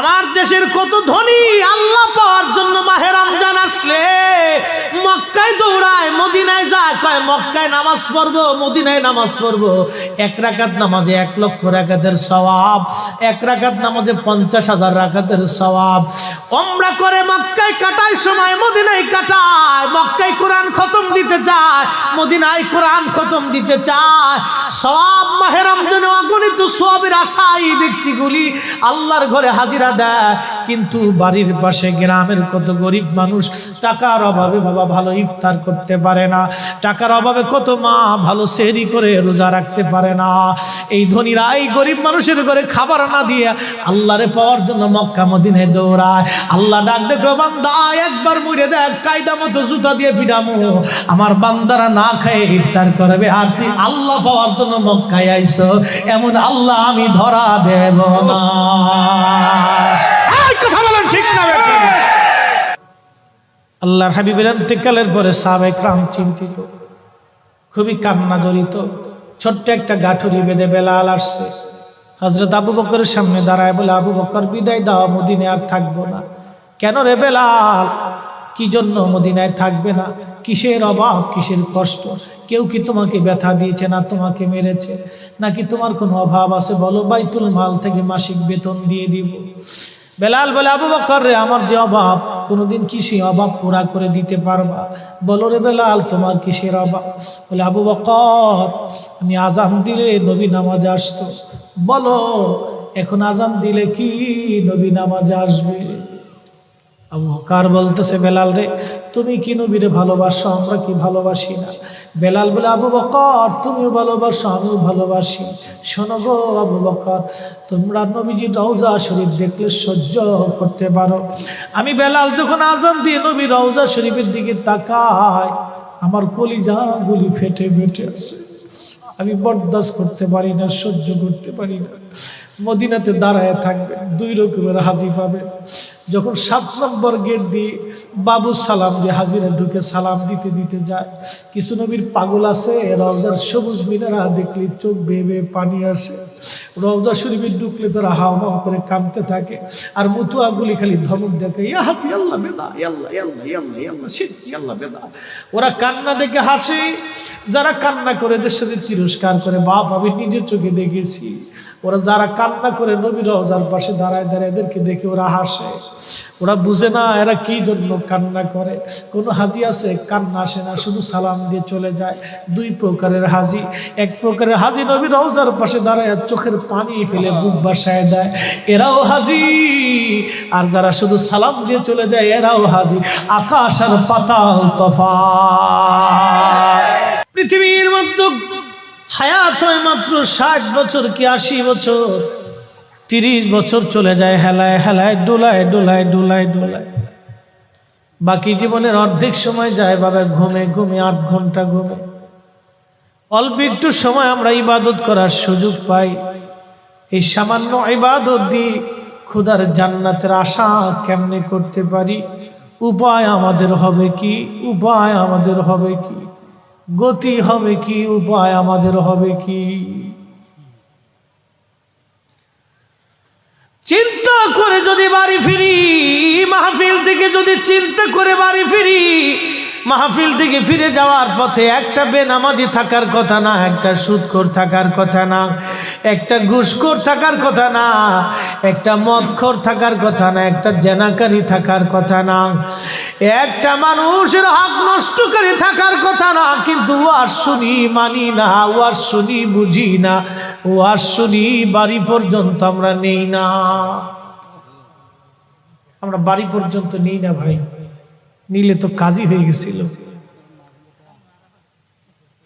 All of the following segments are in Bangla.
আমার দেশের কত ধনী আল্লাহ পাওয়ার জন্য মাহে রমজান আসলে। মক্কায় দৌড়ায়, মদিনায় যায়, কয়, মক্কায় নামাজ পড়ব, মদিনায় নামাজ পড়ব। এক রাকাত নামাজে এক লক্ষ রাকাতের সওয়াব, এক রাকাত নামাজে পঞ্চাশ হাজার রাকাতের সওয়াব। ওমরা করে মক্কায় কাটায়, সময় মদিনায় কাটায়, মক্কায় কোরআন খতম দিতে চায়, মদিনায় কোরআন খতম দিতে চায়। সওয়াব মাহে রমজানে অগণিত সওয়াবের আশাই ব্যক্তিগুলি আল্লাহর ঘরে হাজিরা দেয়। কিন্তু বাড়ির পাশে গ্রামের কত গরিব মানুষ, টাকার অভাবে বাবা ভালো ইফতার করতে পারে না। টাকার অভাবে কত মা ভালো সেরি করে রোজা রাখতে পারে না। এই ধনীরা, এই গরিব মানুষের ঘরে খাবার না দিয়ে আল্লাহরে পাওয়ার জন্য মক্কা মদিনে দৌড়ায়। আল্লাহ ডাক দেখো, বান্দা, একবার মুড়ে দেখ, কায়দা মতো জুতা দিয়ে পিডামো আমার বান্দারা না খায়, ইফতার করবে। আর তুই আল্লাহ পাওয়ার জন্য মক্কায় আইসো। এমন আল্লাহ আমি ধরা দেব না। আল্লাহর হাবিবের ইন্তেকালের পরে সাবেক রাম চিন্তিত, খুবই কান্না জড়িত। ছোট্ট একটা গাঠুরি বেঁধে বেলাল আসছে। হজরত আবু বকরের সামনে দাঁড়ায় বলে, আবু বকর, বিদায় দাও মদিনে আর থাকব না। কেন রে বেলাল? কি জন্য মদিনায় থাকবে না? কিসের অভাব, কিসের কষ্ট? কেউ কি তোমাকে ব্যথা দিয়েছে না তোমাকে মেরেছে? নাকি তোমার কোনো অভাব আছে? বলো, বাইতুল মাল থেকে মাসিক বেতন দিয়ে দিব। বেলাল বলে, আবু বকর রে, আমার যে অভাব, কোনোদিন কি সেই অভাব পুরা করে দিতে পারবা? বলো রে বেলাল, তোমার কিসের অভাব? বলে, আবু বকর, আমি আজান দিলে নবী নামাজ আসতো। বলো, এখন আজান দিলে কি নবী নামাজ আসবে? আবু বকর বলতেছে, বেলাল রে, তুমি কি নবীরে ভালোবাসো? আমরা কি ভালোবাসি না? বেলাল বলে, আবু বকর, তুমিও ভালোবাসো, আমিও ভালোবাসি। শোনো গো আবু বকর, তোমরা নবীজি রওজা শরীফ দেখলে সহ্য করতে পারো। আমি বেলাল যখন আজান দিয়ে নবী রওজা শরীফের দিকে তাকাই, আমার কলিজা গুলি ফেটে ফেটে আসে আমি বরদাস্ত করতে পারি না, সহ্য করতে পারি না। মদিনাতে দাঁড়ায় থাকবে, দুই রকমের হাজি পাবে। যখন সাত নম্বর গেট দিয়ে বাবু সালাম দিয়ে হাজিরা ঢুকে সালাম দিতে দিতে যায়। কিছু নবীর পাগল আছে, রওজার সবুজ মিনারা দেখলে চোখ বেয়ে পানি আসে। রওজা শরীফে ঢুকলে তারা হাওয়া করে কাঁদতে থাকে। আর মুতুয়াগুলি খালি ধমক দেখে ইয়া হাতি, আল্লাহ বেদা ইয়াল্লাহ ইয়াল্লাহ ইয়াল্লাহ শীত বেদা। ওরা কান্না দেখে হাসে। যারা কান্না করে দেশের তিরস্কার করে, বাপ, আমি নিজের চোখে দেখেছি। ওরা যারা কান্না করে নবী রওজার পাশে দাঁড়ায় দাঁড়ায় এদেরকে দেখে ওরা হাসে। ওরা বুঝে না এরা কি জন্য কান্না করে। কোনো হাজি আছে, কান্না আসে না, শুধু সালাম দিয়ে চলে যায়। দুই প্রকারের হাজি। এক প্রকারের হাজি নবী রওজার পাশে দাঁড়ায়, চোখের পানি ফেলে বুক বাসায় দেয়। এরাও হাজি। আর যারা শুধু সালাম দিয়ে চলে যায়, এরাও হাজি। আকাশ আর পাতাল তফা পৃথিবীর মধ্যে হায়াত হয় মাত্র ষাট বছর কি আশি বছর? তিরিশ বছর চলে যায়, হেলায় হেলায় ডোলায় ডোলায় ডোলায় ডোলায় বাকি জীবনের অর্ধেক সময় যায় বাবা ঘুমে ঘুমে, আট ঘণ্টা ঘুমে। অল্প একটু সময় আমরা ইবাদত করার সুযোগ পাই। এই সামান্য ইবাদত দিয়ে খুদার জান্নাতের আশা কেমনে করতে পারি? উপায় আমাদের হবে কি? উপায় আমাদের হবে কি? গতি হবে কি? উপায় আমাদের হবে কি? চিন্তা করে যদি বাড়ি ফিরি, মাহফিল থেকে যদি চিন্তা করে বাড়ি ফিরি, মাহফিল থেকে ফিরে যাওয়ার পথে একটা বেনামাজি থাকার কথা না, একটা সুৎখোর থাকার কথা না। একটা ঘুষখোর থাকার কথা না, একটা মদখোর থাকার কথা না, একটা জেনাকারী থাকার কথা না, একটা মানুষের হক নষ্টকারী থাকার কথা না, কিন্তু আর শুনি মানি না, ও আর শুনি বুঝি না আর শুনি বাড়ি পর্যন্ত আমরা নেই না। আমরা বাড়ি পর্যন্ত নেই না ভাই, নিলে তো কাজই হয়ে গেছিল।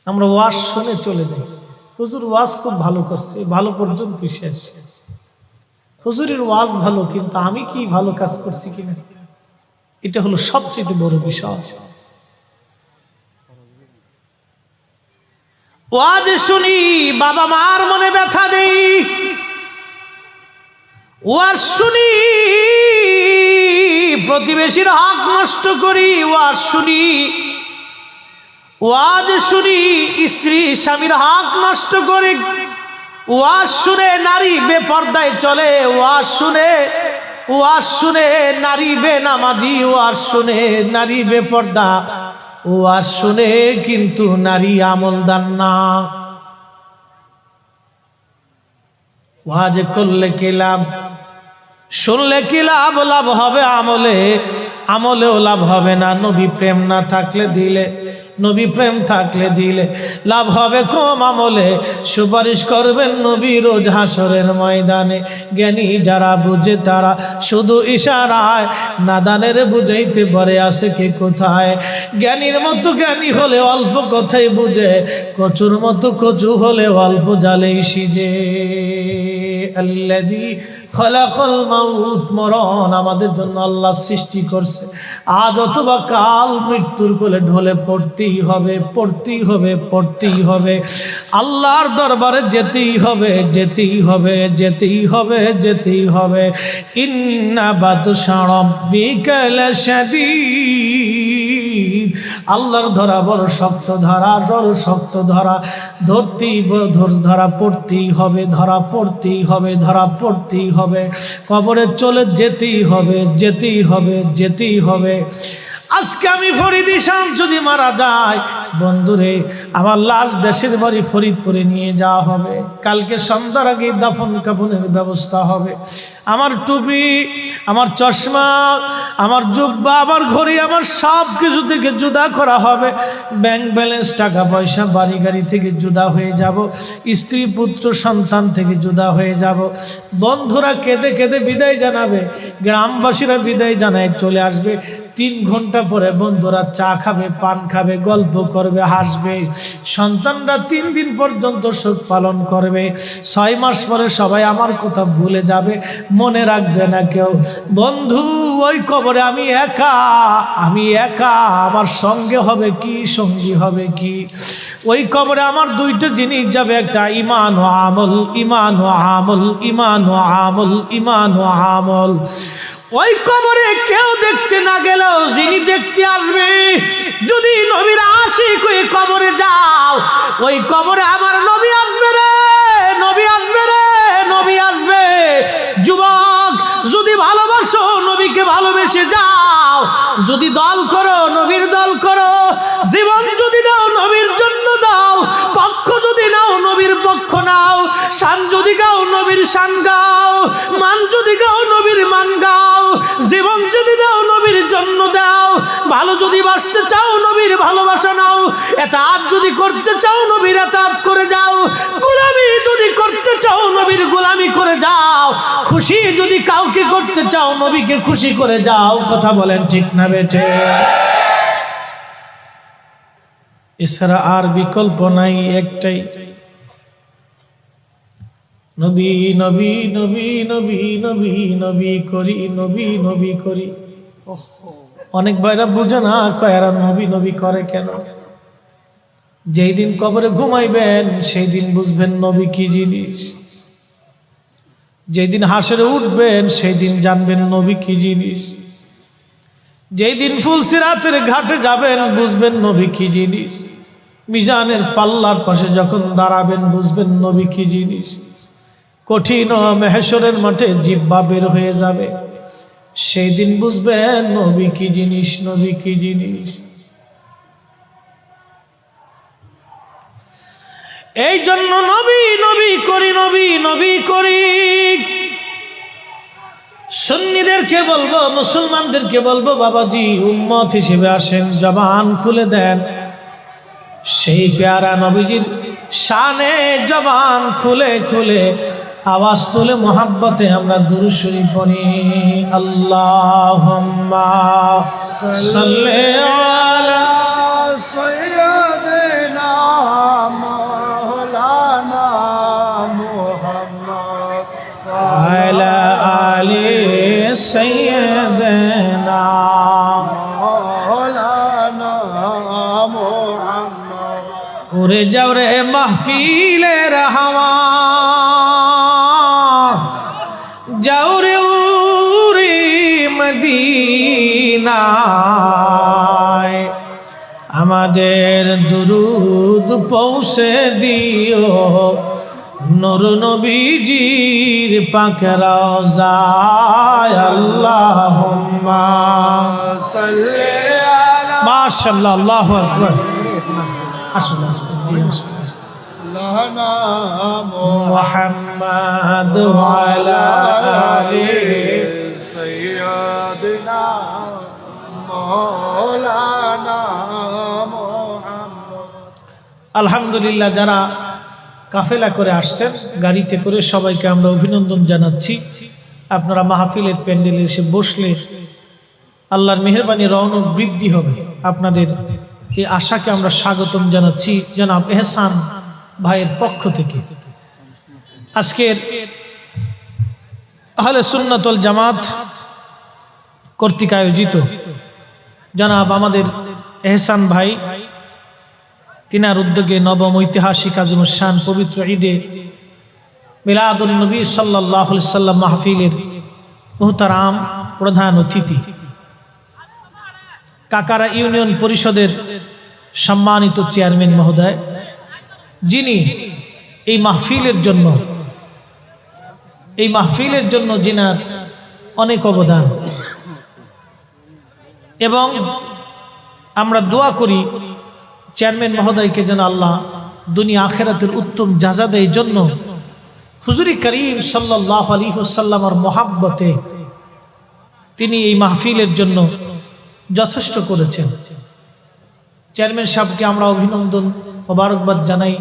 আমরা ওয়াজ শুনে চলে যাই। হুজুর ওয়াজ খুব ভালো করছে ভালো পর্যন্ত শেষ। হুজুরের ওয়াজ ভালো, কিন্তু আমি কি ভালো কাজ করছি কিনা? এটা হলো সবচেয়ে বড় বিষয়। ওয়াজ শুনি, বাবা মার মনে ব্যথা দেই। ওয়াজ শুনি, প্রতিবেশীর হক নষ্ট করি, ওয়াজ শুনি। ওয়াজ শুনি, স্ত্রী স্বামীর হক নষ্ট করে ওয়াজ শুনে নারী বেপর্দায় চলে, ওয়াজ শুনে ওয়াজ শুনে নারী বে নামাজি ওয়াজ শুনে নারী বে পর্দা ওয়াজ শুনে কিন্তু নারী আমলদার না। ওয়াজ করলে কি লাভ? শুনলে কি লাভ? লাভ হবে আমলে, আমলেও লাভ হবে না। নবী প্রেম না থাকলে দিলে নবী প্রেম থাকলে দিলে লাভ হবে কম আমলে। সুপারিশ করবেন নবী রোজ হাসরের ময়দানে। জ্ঞানী যারা বুঝে তারা শুধু ইশারায়। নাদানের বুঝাইতে পারে আসে কে কোথায়। জ্ঞানীর মতো জ্ঞানী হলে অল্প কথাই বুঝে। কচুর মতো কচু হলে অল্প জালেই সিজে। আল্লাযী খলাকল মাউত মরণ আমাদের জন্য আল্লাহ সৃষ্টি করছে। আজ অথবা কাল মৃত্যুর কোলে ঢলে পড়তেই হবে পড়তেই হবে পড়তেই হবে। আল্লাহর দরবারে যেতেই হবে যেতেই হবে যেতেই হবে যেতেই হবে। ইন্না বাতুশা রব্বিকাল শাদীদ আল্লাহর ধরা বড় শক্ত ধরা, বড় শক্ত ধরা। ধরতেই ধরা পড়তেই হবে, ধরা পড়তেই হবে, ধরা পড়তেই হবে। কবরে চলে যেতেই হবে যেতেই হবে যেতেই হবে। আজকে আমি ফরিদ ইসাম যদি মারা যায়, বন্ধুরে, আমার লাশ দেশের বাড়ি ফরিদপুরে নিয়ে যাওয়া হবে। কালকে সন্ধ্যার আগে দাফন কাফনের ব্যবস্থা হবে। আমার টুপি, আমার চশমা, আমার জুব্বা, আমার ঘড়ি, আমার সব কিছু থেকে জুদা করা হবে। ব্যাংক ব্যালেন্স, টাকা পয়সা, বাড়ি গাড়ি থেকে জুদা হয়ে যাব। স্ত্রী, পুত্র, সন্তান থেকে জুদা হয়ে যাব। বন্ধুরা কেঁদে কেঁদে বিদায় জানাবে। গ্রামবাসীরা বিদায় জানায় চলে আসবে। তিন ঘণ্টা পরে বন্ধুরা চা খাবে, পান খাবে, গল্প করবে, হাসবে। সন্তানরা তিন দিন পর্যন্ত সুখ পালন করবে। ছয় মাস পরে সবাই আমার কথা ভুলে যাবে, মনে রাখবে না কেউ। বন্ধু, ওই কবরে আমি একা আমি একা, আমার সঙ্গে হবে কি, সঙ্গী হবে কি? ওই কবরে আমার দুইটা জিনিস যাবে, একটা ইমান ও আমল ইমান ও আমল ইমান ও আমল ইমান ও আমল। ওই কবরে কেউ দেখতে না গেলেও যিনি দেখতে আসবে, যদি নবীর আশিক ওই কবরে যাও, ওই কবরে আমার নবী আসবে রে, নবী আসবে রে, নবী আসবে। যুবক, যদি ভালোবাসো নবীকে ভালোবেসে যাও, যদি দল করো নবীর দল করো শান যদি গাও নবীর শান গাও, মান যদি গাও নবীর মান গাও, জীবন যদি দাও নবীর জন্য দাও, ভালো যদি বাসতে চাও নবীর ভালোবাসা নাও এতাত যদি করতে চাও নবীর এতাত করে যাও, গোলামি যদি করতে চাও নবীর গোলামি করে যাও, খুশি যদি কাউকে করতে চাও নবীকে খুশি করে যাও, কথা বলেন ঠিক না বেঠে? এছাড়া আর বিকল্প নাই একটাই। নবী নবী নবী নবী নবী নবী করি, নবী নবী করি। অনেক ভাইরা বুঝে না কয়ারা নবী নবী করে কেন? যেই দিন কবরে ঘুমাইবেন, সেই দিন বুঝবেন নবী কি জিনিস। যেই দিন হাসরে উঠবেন, সেই দিন জানবেন নবী কি জিনিস। যেই দিন ফুলসিরাতের ঘাটে যাবেন, বুঝবেন নবী কি জিনিস। মিজানের পাল্লার পাশে যখন দাঁড়াবেন, বুঝবেন নবী কি জিনিস। কঠিন মেহেশ্বরের মাঠে জিব্বা বের হয়ে যাবে। সেই দিন বুঝবেন নবী কি জিনিস, নবী কি জিনিস। এই জন্য নবী নবী করি, নবী নবী করি। সুন্নিদেরকে বলব, মুসলমানদেরকে বলব, বাবাজি, উম্মত হিসেবে আসেন, জবান খুলে দেন। সেই পেয়ারা নবীজির শানে জবান খুলে খুলে আওয়াজ তোলে মোহাব্বতে আমরা দুরু শরীফ পড়ি। আল্লাহ সাল্লে আলা আলা যাও রে মাহফিলে রহমান নাই। আমাদের দুরুদ পৌঁছে দিও। নর নবীজির পাকরাও যায় আল্লাহ মাশাল্লাহ আসুন আসুন জি আসুন। আলহামদুলিল্লাহ, যারা কাফেলা করে আসছেন, গাড়িতে করে সবাইকে আমরা অভিনন্দন জানাচ্ছি। আপনারা মাহফিলের প্যান্ডেলে এসে বসলে আল্লাহর মেহরবানি, রওনক বৃদ্ধি হবে। আপনাদের এই আশাকে আমরা স্বাগতম জানাচ্ছি, জনাব এহসান ভাইয়ের পক্ষ থেকে। আজকের আহলে সুন্নাতল জামাত কর্তৃক আয়োজিত জনাব আমাদের এহসান ভাই, তিনার উদ্যোগে নবম ঐতিহাসিক আজম শান পবিত্র ঈদে মিলাদুল নবী সাল্লাহ সাল্লাম মাহফিলের মোহতারাম প্রধান অতিথি। কাকারা ইউনিয়ন পরিষদের সম্মানিত চেয়ারম্যান মহোদয়, যিনি এই মাহফিলের জন্য, এই মাহফিলের জন্য যিনার অনেক অবদান। এবং আমরা দোয়া করি, চেয়ারম্যান মহোদয়কে যেন আল্লাহ দুনিয়া আখেরাতের উত্তম যাজা জন্য। হুজুরি করিম সাল্লাহ আলী সাল্লামার মহাব্বতে তিনি এই মাহফিলের জন্য যথেষ্ট করেছেন। চেয়ারম্যান সাহেবকে আমরা অভিনন্দন, মোবারকবাদ জানাই।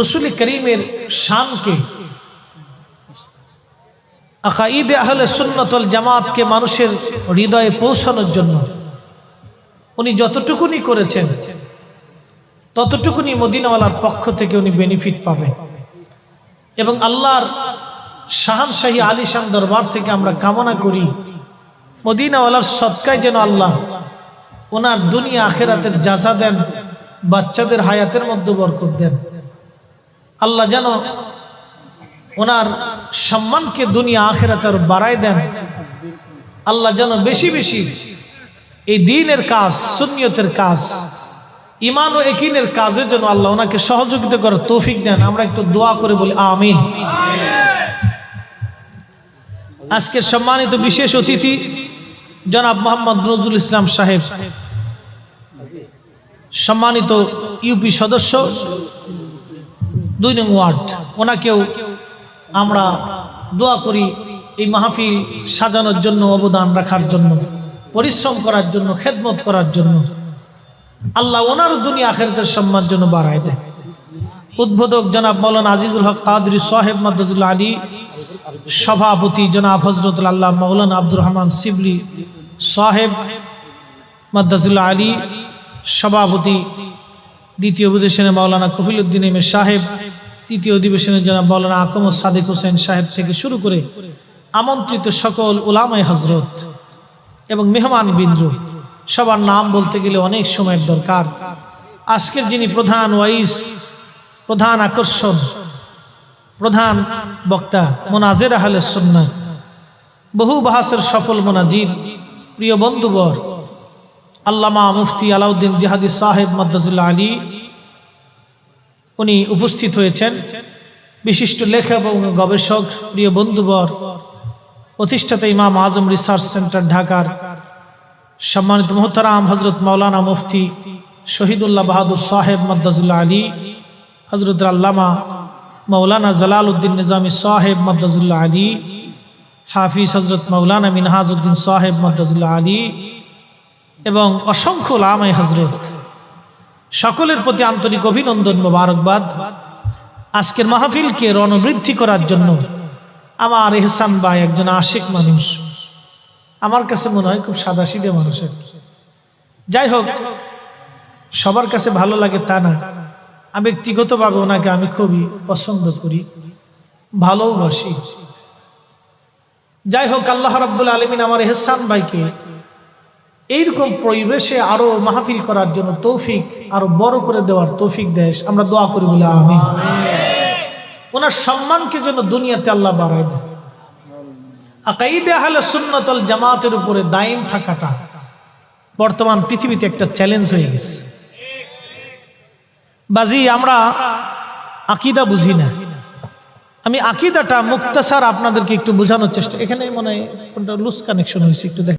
রসুল করিমের শানকে আকাইদে আহলে সুন্নতল জামাতকে মানুষের হৃদয়ে পৌঁছানোর জন্য উনি যতটুকুনি করেছেন, ততটুকুনি মদিনাওয়ালার পক্ষ থেকে উনি বেনিফিট পাবেন। এবং আল্লাহর শাহানশাহী আলিশান দরবার থেকে আমরা কামনা করি, মদিনাওয়ালার সৎকায় যেন আল্লাহ ওনার দুনিয়া আখেরাতের যাজা দেন, বাচ্চাদের হায়াতের মধ্যে বরকত দেন। আল্লাহ যেন ওনার সম্মানকে দুনিয়া আখেরাতের বাড়ায় দেন। আল্লাহ যেন বেশি বেশি এই দিনের কাজ সুনিয়তের কাজ ইমান ও একিনের কাজের জন্য আল্লাহ ওনাকে সহযোগিতা করার তৌফিক দেন। আমরা একটু দোয়া করে বলি, আমিন। আজকের সম্মানিত বিশেষ অতিথি জনাব মোহাম্মদ নজরুল ইসলাম সাহেব, সম্মানিত ইউপি সদস্য, দুই নং ওয়ার্ড। ওনাকেও আমরা দোয়া করি এই মাহফিল সাজানোর জন্য, অবদান রাখার জন্য, পরিশ্রম করার জন্য, খেদমত করার জন্য আল্লাহ ওনার দুনিয়া আখেরদের সম্মান জন্য বাড়ায় দেয়। উদ্বোধক জনাব মৌলানা আজিজুল হক কাদরি সাহেব মাদ্দাজুল্লাহ আলী, সভাপতি জনাব হজরতুল আল্লাহ মৌলানা আব্দুর রহমান শিবলি সাহেব মাদ্দাজুল্লাহ আলী, সভাপতি দ্বিতীয় অধিবেশনে মৌলানা কফিল উদ্দিন সাহেব তৃতীয় অধিবেশনে জনাব মৌলানা আকম সাদিক হোসেন সাহেব থেকে শুরু করে আমন্ত্রিত সকল উলামাই হজরত এবং মেহমান বিন্দু, সবার নাম বলতে গেলে অনেক সময়ের দরকার। আজকের যিনি প্রধান ওয়াইস প্রধান আকর্ষণ, প্রধান বক্তা মোনাজের আহলে সুন্নাত বহু বাহাসের সফল মোনাজির প্রিয় বন্ধুবর, আল্লামা মুফতি আলাউদ্দিন জাহাদি সাহেব মাদ্দাজুল্লাহ আলী উনি উপস্থিত হয়েছেন। বিশিষ্ট লেখক এবং গবেষক, প্রিয় বন্ধুবর, প্রতিষ্ঠাতা ইমাম আজম রিসার্চ সেন্টার ঢাকার সম্মানিত মোহতারাম হজরত মৌলানা মুফতি শহীদুল্লাহ বাহাদুর সাহেব মদ্দাজুল্লাহ আলী হজরত আল্লামা মৌলানা জালাল উদ্দিন নিজামী সাহেব মদ্দাজুল্লাহ আলী, হাফিজ হজরত মৌলানা মিনহাজউদ্দিন সাহেব মদ্দাজুল্লাহ আলী এবং অসংখ্য লামাই হজরত সকলের প্রতি আন্তরিক অভিনন্দন মোবারকবাদ। আজকের মাহফিলকে রণবৃদ্ধি করার জন্য আমার এহসান ভাই একজন আশিক মানুষ। আমার কাছে মনে হয় খুব সাদা সিধে মানুষের যাই হোক, সবার কাছে ভালো লাগে তা না। আমি ব্যক্তিগতভাবে ওনাকে আমি খুবই পছন্দ করি ভালোবাসি যাই হোক, আল্লাহ রাব্বুল আলমিন আমার এহসান ভাইকে এইরকম পরিবেশে আরও মাহফিল করার জন্য তৌফিক, আরও বড় করে দেওয়ার তৌফিক দেশ আমরা দোয়া করি বলে আমি ওনার সম্মানকে যেন দুনিয়াতে আল্লাহ বাড়ায় দেয়। আকাইদে আহলে সুন্নতল জামাতের উপরে দায়ম থাকাটা বর্তমান পৃথিবীতে একটা চ্যালেঞ্জ হয়ে গেছে। বাজি, আমরা আকিদা বুঝি না। আমি আকিদাটা মুক্তাসার আপনাদেরকে একটু বোঝানোর চেষ্টা এখানে মনে হয় কোনটা লুজ কানেকশন হয়েছে, একটু দেখ